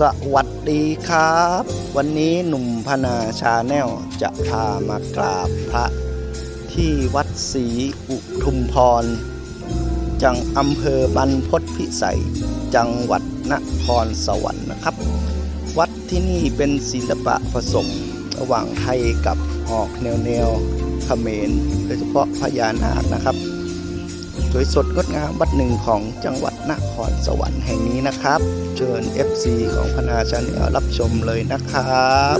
สวัสดีครับ วันนี้หนุ่มพนาชาแนลจะพามากราบพระที่วัดศรีอุทุมพร จังอำเภอบรรพตพิสัย จังหวัดนครสวรรค์นะครับ วัดที่นี่เป็นศิลปะผสมระหว่างไทยกับออกแนวแนวเขมรโดยเฉพาะพญานาคนะครับ วยสดงดงามวัดหนึ่งของจังหวัดนครสวรรค์แห่งนี้นะครับ เชิญ FC ของพนาชาแนลรับชมเลยนะครับ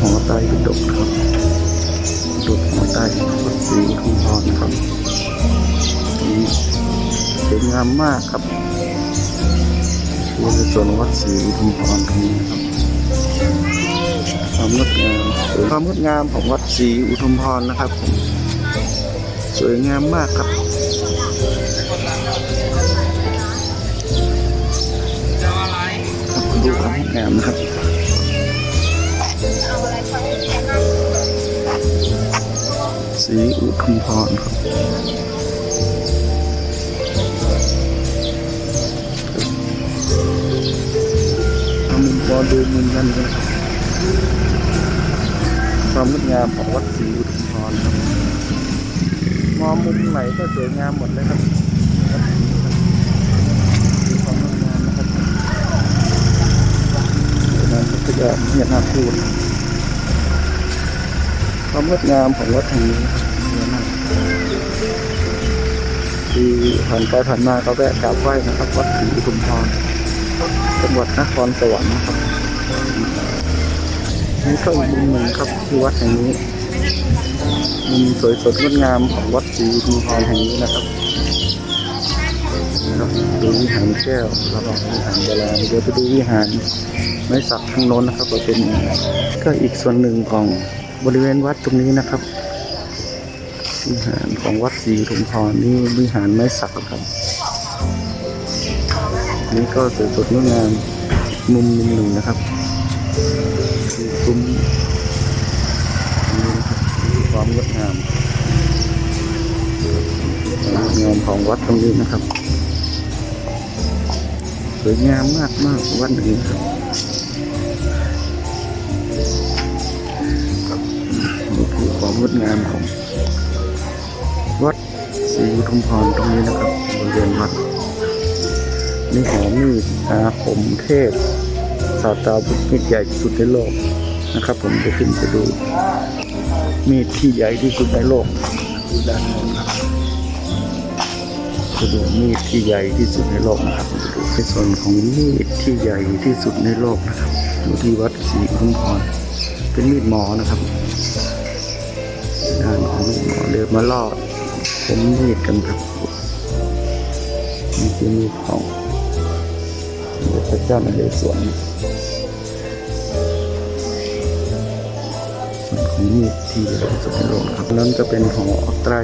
หอไตรปิฎกครับมนตบหอไตรวัดศรีอุทุมพรครับนี้สวยงามมากครับคือในส่วนวัดศรีอุทุมพรตรงนี้ครับความงดงามความงดงามของวัดศรีอุทุมพรนะครับผมสวยงามมากครับครับดูความงดงามนะครับ สีอุทุมพรครับเอามุมบอลดูมุมกันกันครับความงดงามของวัดศรีอุทุมพรครับมองมุมไหนก็สวยงามหมดเลยครับความงดงามนะครับสวยงามพัทยาเนี่ยน่าพูด ความงดงามของวัดแห่งนี้เยอะมากที่ผ่านไปผ่านมาก็แวะกราบไหว้นะครับ วัดศรีอุทุมพรจังหวัดนครสวรรค์นะครับนี่ก็อีกมุมหนึ่งครับที่วัดแห่งนี้มุมสวยสดงดงามของวัดศรีอุทุมพรแห่งนี้นะครับครับดูวิหารแก้วแล้วก็วิหารโบราเดี๋ยวไปดูวิหารไม้สักทางโน้นนะครับว่าเป็นก็อีกส่วนหนึ่งของ บริเวณวัดตรงนี้นะครับวิหารของวัดศรีอุมพรนี่วิหารไม้สักครับ นี่ก็สวยสดงดงามมุมหนึ่งนะครับซุ้มนี่นะครับความงดงามความงดงามของวัดตรงนี้นะครับสวยงามมากมากวัดนี้ครับีความงดงามของวัดศรีอุทุมพรตรงนี้นะครับบริเวณวัดนี่หอมีดอาคมเทพสาทตาวุธมีดใหญ่ที่สุดในโลกนะครับ ผมจะขึ้นไปดูมีดที่ใหญ่ที่สุดในโลกดูด้านโน้นครับจะดูมีดที่ใหญ่ที่สุดในโลกนะครับจะดูในส่วนของมีดที่ใหญ่ที่สุดในโลกนะครับอยู่ที่วัดศรีอุทุมพรเป็นมีดหมอนะครับ มีดหมอเดินมาลอดผมมีดกันครับนี่คือมีดของพระเจ้านเรศวรส่วนของมีดที่ใหญ่สุดในโลกครับนั้นก็เป็นของไตร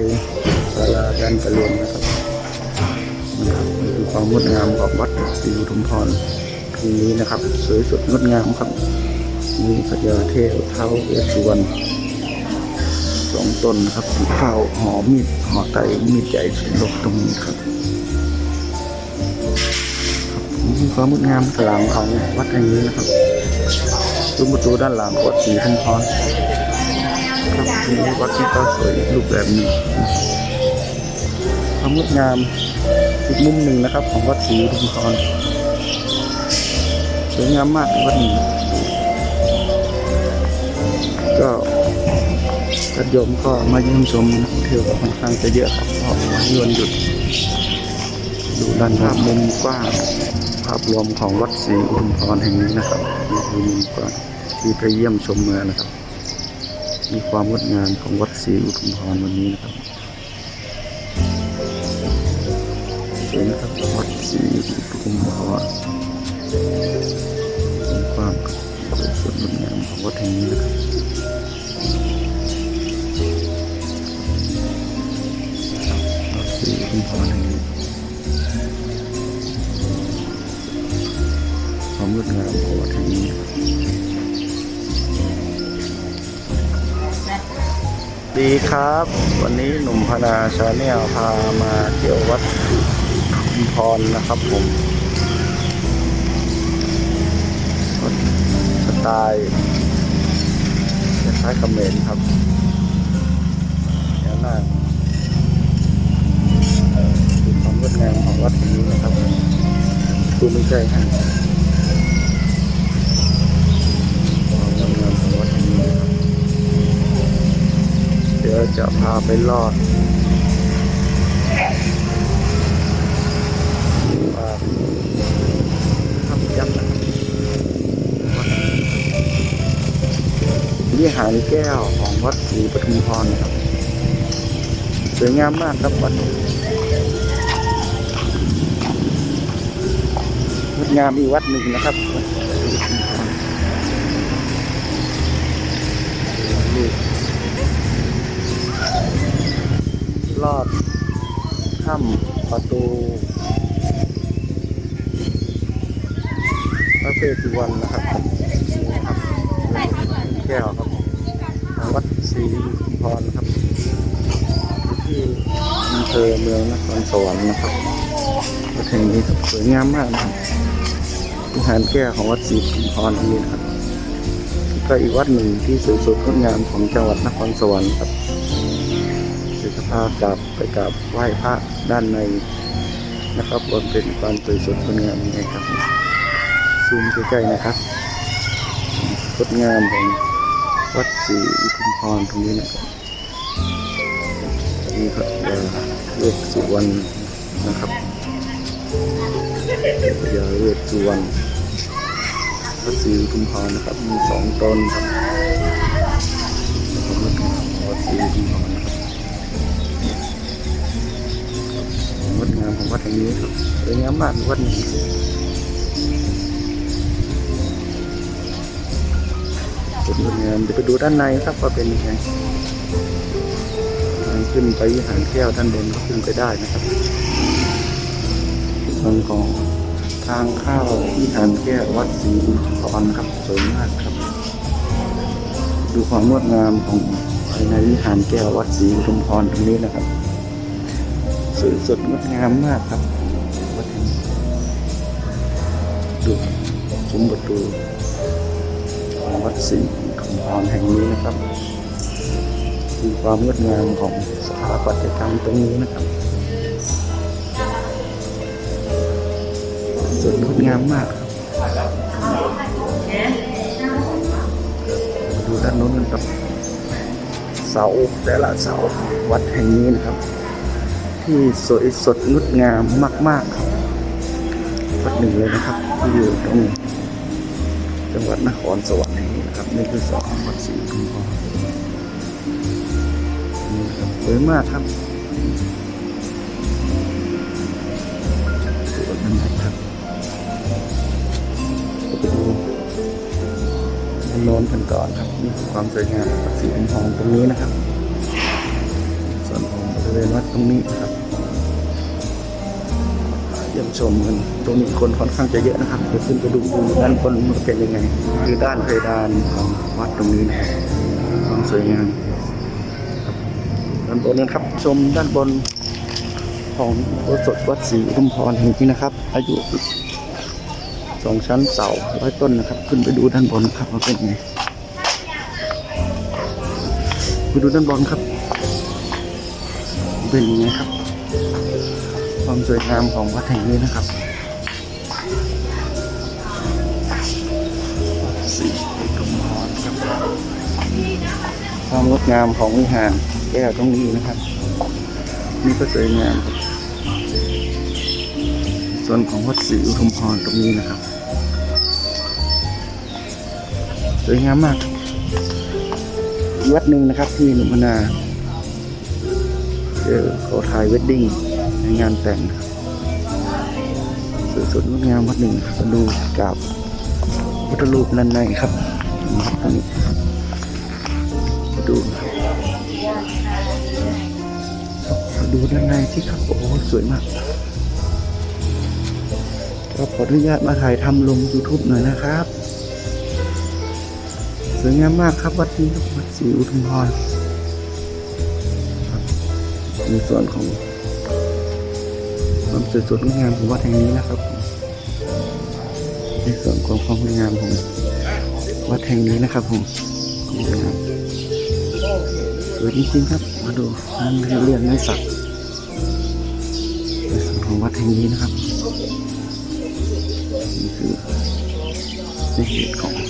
ศาลาการประเรียนนะครับนะครับนี่คือความงดงามของวัดศรีอุทุมพรทีนี้นะครับ สวยสดงดงามครับมีพญาเทพเท้าเวสสุวรรณ สองตนนะครับข้าวหอมมีดหอไตมีดใหญ่สุดโลกตรงนี้ครับมีความงดงามหลังของวัดแห่งนี้นะครับซุ้มประตูด้านหลังวัดศรีทุมพรครับที่นี่วัดที่ก็สวยรูปแบบหนึ่งความงดงามอีกมุมหนึ่งนะครับ ของวัดศรีทุมพรสวยงามมากวัดนี้ก็ ญาติโยมก็มาเยี่ยมชมนักท่องเที่ยวค่อนข้างจะเยอะครับเพราะวันหยุด ดูด้านภาพมุมกว้างภาพรวมของวัดศรีอุทุมพรแห่งนี้นะครับนี่คือมุมกว้างที่ไปเยี่ยมชมเมานะครับ มีความงดงามของวัดศรีอุทุมพรวันนี้นะครับสวยนะครับวัดศรีอุทุมพรมีความสวยสดงดงามของวัดแห่งนี้นะครับ วัดศรีอุทุมพรแห่งนี้ความงดงามของวัดแห่งนี้ดีครับ วันนี้หนุ่มพนาชาแนลพามาเที่ยววัดชุมพรนะครับผมสไตล์คล้ายๆเขมรครับแนวหน้าคือความง ดงามของวัดแห่งนี้นะครับดูไม่ใกล้ให้ความงดงามของวัดแห่งนี้นะครับเดี๋ยวจะพาไปลอดปากถ้ำยักษ์นะครับวิหารแก้วของวัดศรีปทุมพรนะครับสวยงามมากครับวัด ดงามอีกวัดหนึ่งนะครับลอดถ้ำประตูพระเวสสุวรรณนะครับนี่นะครับแก้วครับวัดศรีพรนะครับที่อำเภอเมืองนครสวรรค์นะครับวัดแห่งนี้สวยงามมากนะครับ วิหารแก้วของวัดศรีอุทุมพรที่นี่นะครับ ก็อีกวัดหนึ่งที่สวยสดงดงามของจังหวัดนครสวรรค์ครับเดี๋ยวจะพากลับไปกราบไหว้พระด้านในนะครับรวมเป็นความสวยสดงดงามยังไงครับ ซูมใกล้ๆนะครับงดงามของวัดศรีอุทุมพรตรงนี้นะครับนี่ครับเอ่อเวทสุวรรณนะครับยาเวทสุวรรณ วัดศรีอุทุมพรนะครับ มีสองตนครับของวัดศรีอุทุมพรนะครับงดงามของวัดแห่งนี้ครับสวยงามมากวัดนี้สวยงามเดี๋ยวไปดูด้านในครับว่าเป็นยังไงขึ้นไปหารแก้วด้านบนก็ขึ้นไปได้นะครับส่วนของ ทางเข้าที่ทานแก้ววัดศรีอุมพรครับสวยมากครับ ดูความงดงามของภายในวิหารแก้ววัดศรีอุมพรตรงนี้นะครับสวยสดงดงามมากครับวัดแห่งดูซุ้มประตูของวัดศรีอุทุมพรแห่งนี้นะครับดูความงดงามของสถาปัตยกรรมตรงนี้นะครับ วยงดงามมากดูด้านโน้นกันต่อเสาแต่ละเสาวัดแห่งนี้นะครับ ที่สวยสดงดงามมากมากครับ วัดหนึ่งเลยนะครับที่อยู่ตรงจังหวัดนครสวรรค์นี้นะครับนี่คือสองวัดสีชุมพรสวยมากครับ โน้นกันก่อนครับนี่คือความสวยงามวัดศรีอุทุมพรตรงนี้นะครับ ส่วนของบริเวณวัดตรงนี้นะครับเยี่ยมชมกันตรงนี้คนค่อนข้างจะเยอะนะครับเดี๋ยวขึ้นไปดูดูด้านบนมันเป็นยังไง คือด้านเพดานของวัดตรงนี้นะครับความสวยงามครับด้านบนนะครับชมด้านบนของโบสถ์วัดศรีอุทุมพรแห่งนี้นะครับ อายุ สองชั้นเสาร้อยต้นนะครับ ขึ้นไปดูด้านบนครับว่าเป็นยังไงไปดูด้านบนครับ เป็นยังไงครับ ความสวยงามของวัดแห่งนี้นะครับวัดศรีอุทุมรครับความงดงามของวิหารแก้วตรงนี้นะครับ นี่ก็สวยงามครับ ส่วนของวัดศรีอุทุมพรตรงนี้นะครับ สวยงามมากวัดหนึ่งนะครับที่หนุมนาเจอขอถ่ายเวดดิ้งในงานแต่งสวยสดงดงามวัดหนึ่งครับมาดูกับพุทธรูปด้านในครับนะครับตรงนี้มาดูมาดูด้านในที่ครับโอ้สวยมาก ครับขออนุญาตมาถ่ายทำลง YouTube หน่อยนะครับสวยงามมากครับวัดนี้ครับวัดศรีอุทุมพรครับในส่วนของความสวยสดงดงามของวัดแห่งนี้นะครับ ในส่วนของความสวยงามของวัดแห่งนี้นะครับผมสวยงามสวยจริงๆครับ มาดูนั่นเรียนไม้สักในส่วนของวัดแห่งนี้นะครับ คือในเขตของอำ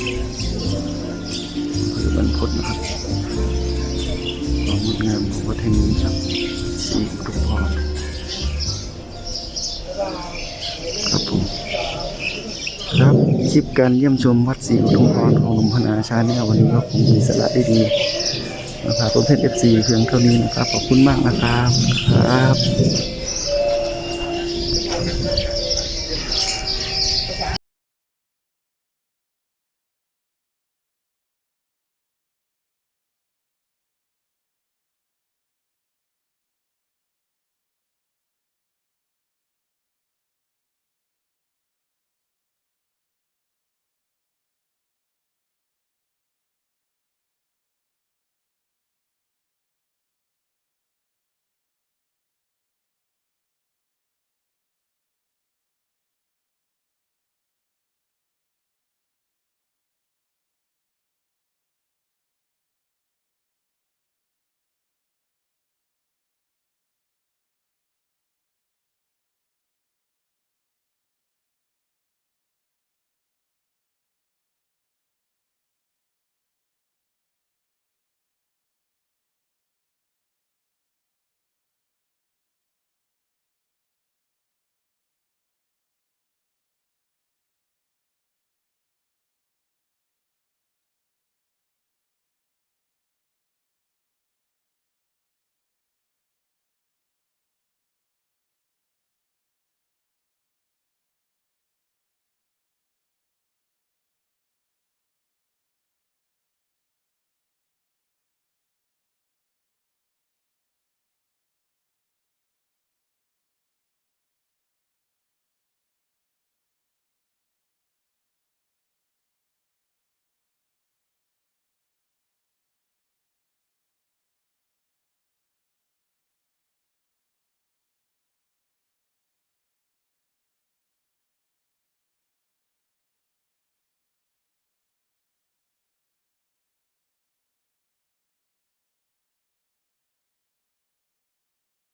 เภอบรรพตนะครับความงดงามของวัดแห่งนี้ครับสีอุทุมพรครับผมครับคลิปการเยี่ยมชมวัดศรีอุทุมพรของหลวงพนาชาแนลวันนี้ก็คงมีสาระดีๆมาพาต้นเพชรเอฟซีเพียงเท่านี้นะครับ ขอบคุณมากนะครับครับ